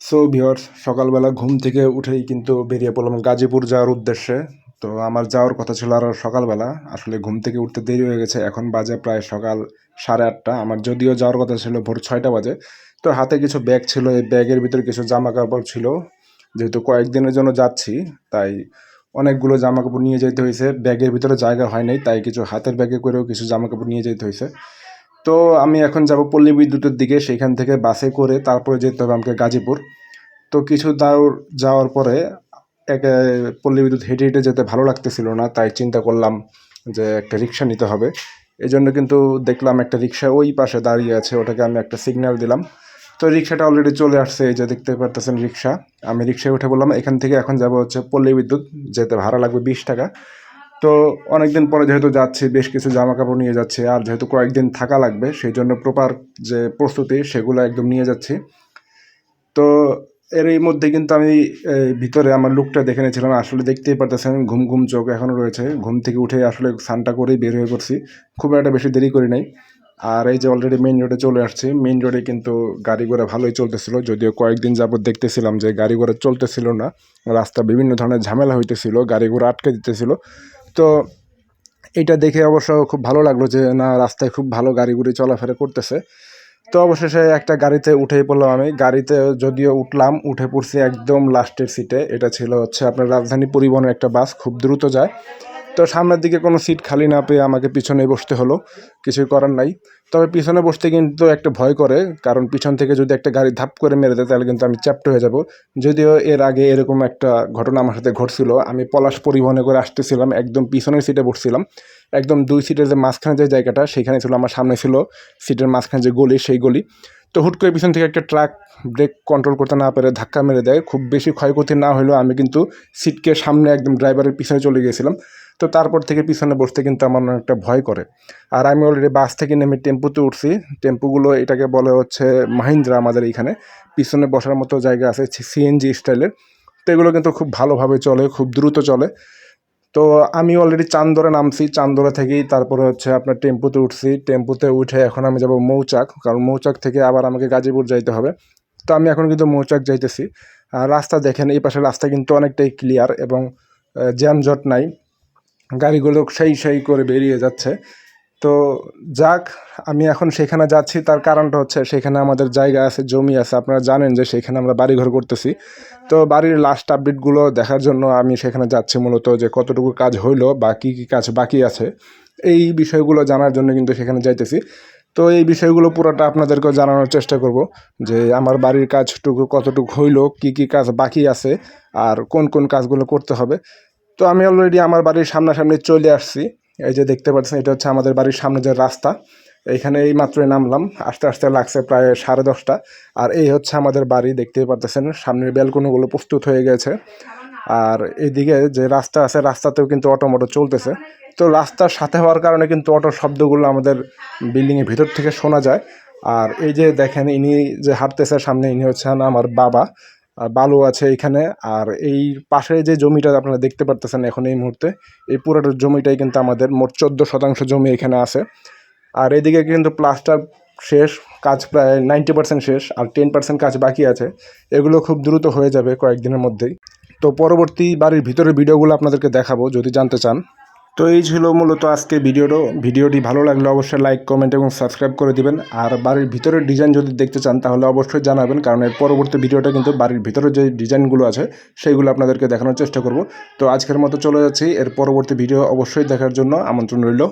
So viewers সকালবেলা ঘুম থেকে উঠেই কিন্তু বেরিয়ে পড়লাম গাজীপুর যাওয়ার উদ্দেশ্যে। তো আমার যাওয়ার কথা ছিল আরও সকালবেলা। আসলে ঘুম থেকে উঠতে দেরি হয়ে গেছে। এখন বাজে প্রায় সকাল সাড়ে আটটা। আমার যদিও যাওয়ার কথা ছিল ভোর ছয়টা বাজে। তো হাতে কিছু ব্যাগ ছিল, এই ব্যাগের ভিতরে কিছু জামা কাপড় ছিল। যেহেতু কয়েকদিনের জন্য যাচ্ছি, তাই অনেকগুলো জামা কাপড় নিয়ে যেতে হয়েছে ব্যাগের ভিতরে জায়গা হয় নাই, তাই কিছু হাতের ব্যাগে করেও কিছু জামা কাপড় নিয়ে যেতে হয়েছে তো আমি এখন যাব পল্লী বিদ্যুতের দিকে, সেখান থেকে বাসে করে তারপরে যেতে হবে আমাকে গাজীপুর। তো কিছু দূর যাওয়ার পরে একে পল্লী বিদ্যুৎ হেঁটে হেঁটে যেতে ভালো লাগতেছিল না, তাই চিন্তা করলাম যে একটা রিক্সা নিতে হবে। এই জন্য কিন্তু দেখলাম একটা রিক্সা ওই পাশে দাঁড়িয়ে আছে, ওটাকে আমি একটা সিগন্যাল দিলাম। তো রিক্সাটা অলরেডি চলে আসছে, এই যে দেখতে পারতেছেন রিক্সা। আমি রিক্সায় উঠে বললাম, এখান থেকে এখন যাব হচ্ছে পল্লী বিদ্যুৎ যেতে ভাড়া লাগবে বিশ টাকা। তো অনেকদিন পরে যেহেতু যাচ্ছি, বেশ কিছু জামা কাপড় নিয়ে যাচ্ছি, আর যেহেতু কয়েকদিন থাকা লাগবে, সেই জন্য প্রপার যে প্রস্তুতি সেগুলো একদম নিয়ে যাচ্ছি। তো এর এই মধ্যে কিন্তু আমি ভিতরে আমার লুকটা দেখে নিয়েছিলাম, আসলে দেখতেই পারতেছেন, ঘুম ঘুম চোখ এখনও রয়েছে, ঘুম থেকে উঠে আসলে স্নানটা করেই বের হয়ে পড়ছি। খুব একটা বেশি দেরি করি নাই। আর এই যে অলরেডি মেইন রোডে চলে আসছি মেইন রোডে কিন্তু গাড়ি ঘোড়া ভালোই চলতেছিল। যদিও কয়েকদিন যাবত দেখতেছিলাম যে গাড়ি ঘোড়া চলতেছিল না, রাস্তা বিভিন্ন ধরনের ঝামেলা হইতেছিল, গাড়ি ঘোড়া আটকে দিতেছিল। তো এটা দেখে অবশ্য খুব ভালো লাগল যে, না, রাস্তায় খুব ভালো গুড়ি চলাফেরা করতেছে। তো অবশেষে একটা গাড়িতে উঠেই পড়লাম আমি। গাড়িতে যদিও উঠলাম, উঠে পড়ছি একদম লাস্টের সিটে এটা ছিল হচ্ছে আপনার রাজধানী পরিবহনের একটা বাস খুব দ্রুত যায়। তো সামনের দিকে কোনো সিট খালি না পেয়ে আমাকে পিছনে বসতে হলো। কিছুই করার নাই। তবে পিছনে বসতে কিন্তু একটা ভয় করে, কারণ পিছন থেকে যদি একটা গাড়ি ধাপ করে মেরে দেয়, তাহলে কিন্তু আমি চ্যাপ্ট হয়ে যাব। যদিও এর আগে এরকম একটা ঘটনা আমার সাথে ঘটছিল। আমি পলাশ পরিবহনে করে আসতেছিলাম, একদম পিছনের সিটে বসছিলাম। একদম দুই সিটের যে মাঝখানে যে জায়গাটা, সেখানে ছিল, আমার সামনে ছিল সিটের মাঝখানে যে গলি, সেই গলি। তো হুট করে পিছন থেকে একটা ট্রাক ব্রেক কন্ট্রোল করতে না পেরে ধাক্কা মেরে দেয়। খুব বেশি ক্ষয়ক্ষতি না হলেও আমি কিন্তু সিটকে সামনে একদম ড্রাইভারের পিছনে চলে গিয়েছিলাম। তো তারপর থেকে পিছনে বসতে কিন্তু আমার অনেকটা ভয় করে। আর আমি অলরেডি বাস থেকে নেমে টেম্পুতে উঠছি। টেম্পুগুলো এটাকে বলে হচ্ছে মাহিন্দ্রা আমাদের এইখানে। পিছনে বসার মতো জায়গা আছে সিএনজি স্টাইলের তো এগুলো কিন্তু খুব ভালোভাবে চলে, খুব দ্রুত চলে। তো আমি অলরেডি চান্দরে নামছি, চান্দরে থেকেই তারপরে হচ্ছে আপনার টেম্পুতে উঠছি। টেম্পুতে উঠে এখন আমি যাব মৌচাক, কারণ মৌচাক থেকে আবার আমাকে গাজীপুর যাইতে হবে। তো আমি এখন কিন্তু মৌচাক যাইতেছি। রাস্তা দেখেন, এই পাশে রাস্তা কিন্তু অনেকটাই ক্লিয়ার এবং জ্যামজট নাই। গাড়িগুলো সেই সেই করে বেরিয়ে যাচ্ছে। তো যাক, আমি এখন সেখানে যাচ্ছি। তার কারণটা হচ্ছে সেখানে আমাদের জায়গা আছে, জমি আছে। আপনারা জানেন যে সেখানে আমরা বাড়িঘর করতেছি। তো বাড়ির লাস্ট আপডেটগুলো দেখার জন্য আমি সেখানে যাচ্ছি মূলত যে কতটুকু কাজ হইল বা কী কী কাজ বাকি আছে। এই বিষয়গুলো জানার জন্য কিন্তু সেখানে যাইতেছি। তো এই বিষয়গুলো পুরোটা আপনাদেরকে জানানোর চেষ্টা করব যে আমার বাড়ির কাজটুকু কতটুকু হইল, কী কী কাজ বাকি আছে, আর কোন কোন কাজগুলো করতে হবে। তো আমি অলরেডি আমার বাড়ির সামনাসামনি চলে আসছি। এই যে দেখতে পাচ্ছেন, এটা হচ্ছে আমাদের বাড়ির সামনে যে রাস্তা, এইখানে এই মাত্রই নামলাম, আস্তে আস্তে লাগছে প্রায় সাড়ে দশটা। আর এই হচ্ছে আমাদের বাড়ি দেখতে পারতেছেন, সামনের ব্যালকনিগুলো প্রস্তুত হয়ে গেছে। আর এইদিকে যে রাস্তা আছে, রাস্তাতেও কিন্তু অটো মোটো চলতেছে। তো রাস্তার সাথে হওয়ার কারণে কিন্তু অটোর শব্দগুলো আমাদের বিল্ডিংয়ের ভিতর থেকে শোনা যায়। আর এই যে দেখেন, ইনি যে হাঁটতেছে সামনে, ইনি হচ্ছেন আমার বাবা। বালু আছে এখানে। আর এই পাশে যে জমিটা আপনারা দেখতে পারতেছেন এখন এই মুহূর্তে, এই পুরোটা জমিটাই কিন্তু আমাদের মোট চোদ্দ শতাংশ জমি এখানে আছে। আর এদিকে কিন্তু প্লাস্টার শেষ, কাজ প্রায় নাইনটি পার্সেন্ট শেষ আর টেন পার্সেন্ট কাজ বাকি আছে। এগুলো খুব দ্রুত হয়ে যাবে কয়েকদিনের মধ্যেই। তো পরবর্তী বাড়ির ভিতরের ভিডিওগুলো আপনাদেরকে দেখাবো, যদি জানতে চান। তো এই ছিল মূলত আজকে ভিডিওটা। ভিডিওটি ভালো লাগলে অবশ্যই লাইক, কমেন্ট এবং সাবস্ক্রাইব করে দিবেন। আর বাড়ির ভিতরের ডিজাইন যদি দেখতে চান, তাহলে অবশ্যই জানাবেন, কারণ এর পরবর্তী ভিডিওটা কিন্তু বাড়ির ভিতরে যে ডিজাইনগুলো আছে সেইগুলো আপনাদেরকে দেখানোর চেষ্টা করব। তো আজকের মতো চলে যাচ্ছি। এর পরবর্তী ভিডিও অবশ্যই দেখার জন্য আমন্ত্রণ রইল।